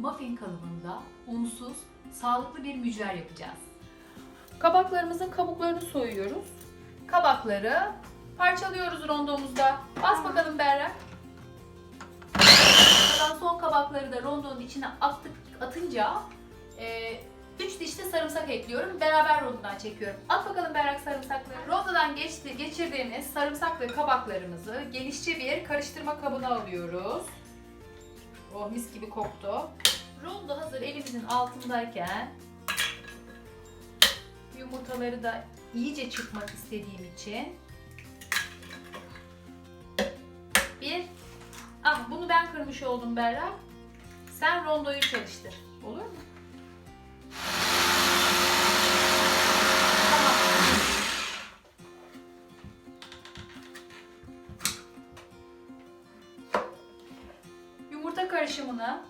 Muffin kalıbında unsuz, sağlıklı bir mücver yapacağız. Kabaklarımızın kabuklarını soyuyoruz. Kabakları parçalıyoruz rondomuzda. Bas bakalım Berrak. Kalan son kabakları da rondonun içine attık, atınca 3 diş de sarımsak ekliyorum. Beraber rondodan çekiyorum. At bakalım Berrak sarımsakları. Rondodan geçti, geçirdiğimiz sarımsak ve kabaklarımızı genişçe bir karıştırma kabına alıyoruz. Oh mis gibi koktu. Rondo hazır elimizin altındayken Yumurtaları da iyice çıkmak istediğim için bir Ah bunu ben kırmış oldum Berrak. Sen rondoyu çalıştır. Olur mu? Yumurta karışımını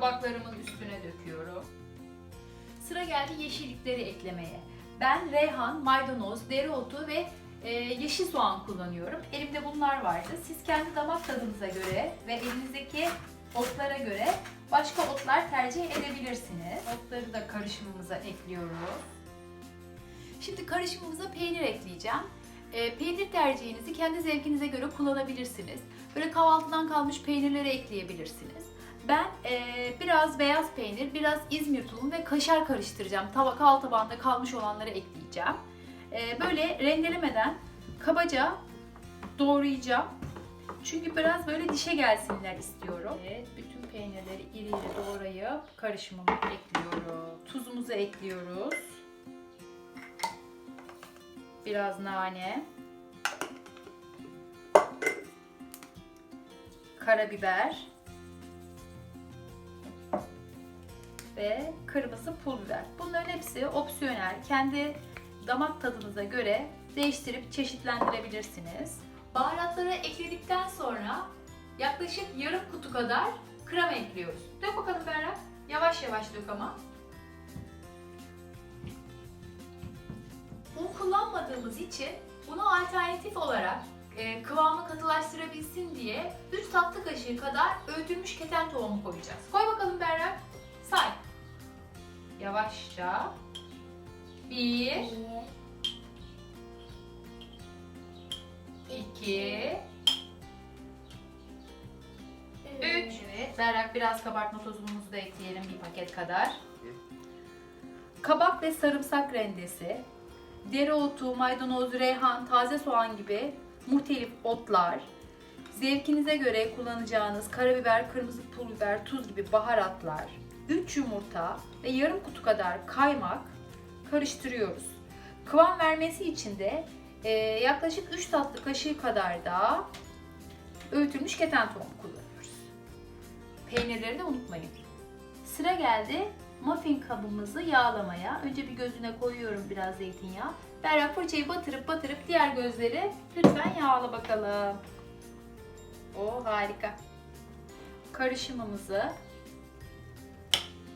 tabaklarımın üstüne döküyorum. sıra geldi yeşillikleri eklemeye. Ben reyhan, maydanoz, dereotu ve e, yeşil soğan kullanıyorum. Elimde bunlar vardı. Siz kendi damak tadınıza göre ve elinizdeki otlara göre başka otlar tercih edebilirsiniz. Otları da karışımımıza ekliyoruz. Şimdi karışımımıza peynir ekleyeceğim. E, peynir tercihinizi kendi zevkinize göre kullanabilirsiniz. Böyle kahvaltıdan kalmış peynirleri ekleyebilirsiniz. Ben e, biraz beyaz peynir, biraz İzmir tulum ve kaşar karıştıracağım. Tava kahvaltı tabağında kalmış olanları ekleyeceğim. E, böyle rendelemeden kabaca doğrayacağım. Çünkü biraz böyle dişe gelsinler istiyorum. Evet, bütün peynirleri iri iri doğrayıp karışımıma ekliyorum. Tuzumuzu ekliyoruz. Biraz nane. Karabiber. Ve kırmızı pul biber. Bunların hepsi opsiyonel. Kendi damak tadınıza göre değiştirip çeşitlendirebilirsiniz. Baharatları ekledikten sonra yaklaşık yarım kutu kadar krema ekliyoruz. Dök bakalım Berrak. Yavaş yavaş dök ama. Un kullanmadığımız için bunu alternatif olarak e, kıvamı katılaştırabilsin diye 3 tatlı kaşığı kadar öğütülmüş keten tohumu koyacağız. Koy bakalım Berrak. Say. Yavaşça. 1 2 3 Evet, Berrak biraz kabartma tozumuzu da ekleyelim bir paket kadar. Kabak ve sarımsak rendesi, dereotu, maydanoz, reyhan, taze soğan gibi muhtelif otlar, zevkinize göre kullanacağınız karabiber, kırmızı pul biber, tuz gibi baharatlar, 3 yumurta ve yarım kutu kadar kaymak karıştırıyoruz. Kıvam vermesi için de e, yaklaşık 3 tatlı kaşığı kadar da öğütülmüş keten tohumu kullanıyoruz. Peynirleri de unutmayın. Sıra geldi muffin kabımızı yağlamaya. Önce bir gözüne koyuyorum biraz zeytinyağı. Berrak fırçayı batırıp batırıp diğer gözleri lütfen yağla bakalım. O harika. Karışımımızı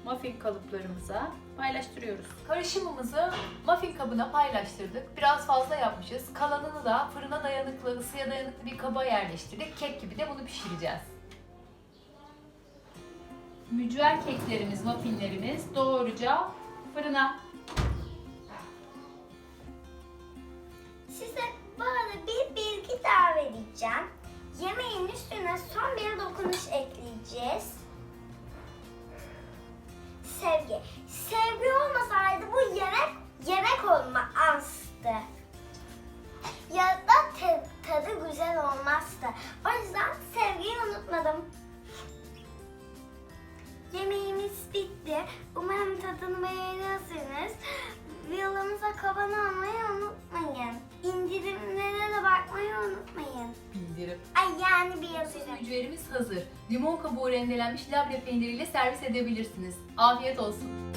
muffin kalıplarımıza paylaştırıyoruz. Karışımımızı muffin kabına paylaştırdık. Biraz fazla yapmışız. Kalanını da fırına dayanıklı, ısıya dayanıklı bir kaba yerleştirdik. Kek gibi de bunu pişireceğiz. Mücver keklerimiz, muffinlerimiz doğruca fırına. Size bu arada bir bilgi daha vereceğim. Yemeğin üstüne son bir dokunuş ekleyeceğiz. Sevgi. Sevgi olmasaydı bu yemek yemek olmazdı. Ya da te- tadı güzel olmazdı. O yüzden sevgiyi unutmadım. Yemeğimiz bitti. Umarım tadını beğenirsiniz. Videolarımıza abone Bildirip. Ay yani bir yazıyorum. mücverimiz hazır. Limon kabuğu rendelenmiş labne peyniriyle servis edebilirsiniz. Afiyet olsun.